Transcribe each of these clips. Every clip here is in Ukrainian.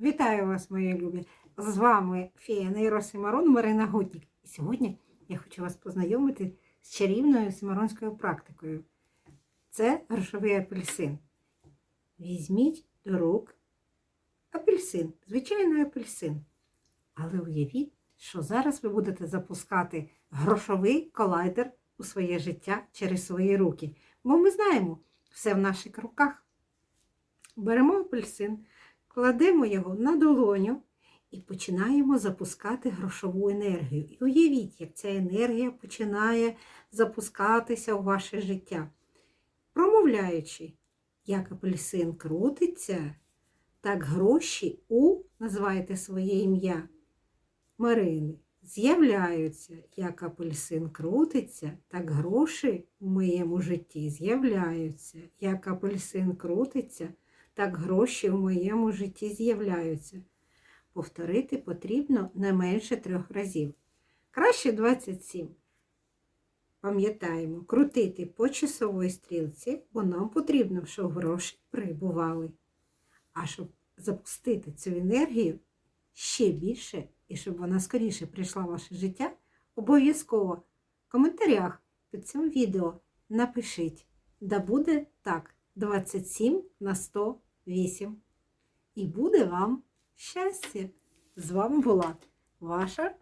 Вітаю вас, мої любі! З вами фея Нейро Симарон Марина Гутнік. І сьогодні я хочу вас познайомити з чарівною симаронською практикою. Це грошовий апельсин. Візьміть до рук апельсин, звичайний апельсин. Але уявіть, що зараз ви будете запускати грошовий колайдер у своє життя через свої руки. Бо ми знаємо, все в наших руках. Беремо апельсин, кладемо його на долоню і починаємо запускати грошову енергію. І уявіть, як ця енергія починає запускатися у ваше життя. Промовляючи, як апельсин крутиться, так гроші у, називайте своє ім'я, Марини, з'являються, як апельсин крутиться, так гроші у моєму житті з'являються. Як апельсин крутиться, так гроші у моєму житті з'являються. Повторити потрібно не менше трьох разів. Краще 27. Пам'ятаємо, крутити по часовій стрілці, бо нам потрібно, щоб гроші прибували. А щоб запустити цю енергію ще більше і щоб вона скоріше прийшла в ваше життя, обов'язково в коментарях під цим відео напишіть, да буде так 27 на 108. І буде вам щастя! З вами була ваша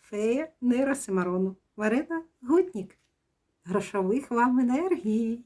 фея Нейросимарону Марина Гутнік. Грошових вам енергій!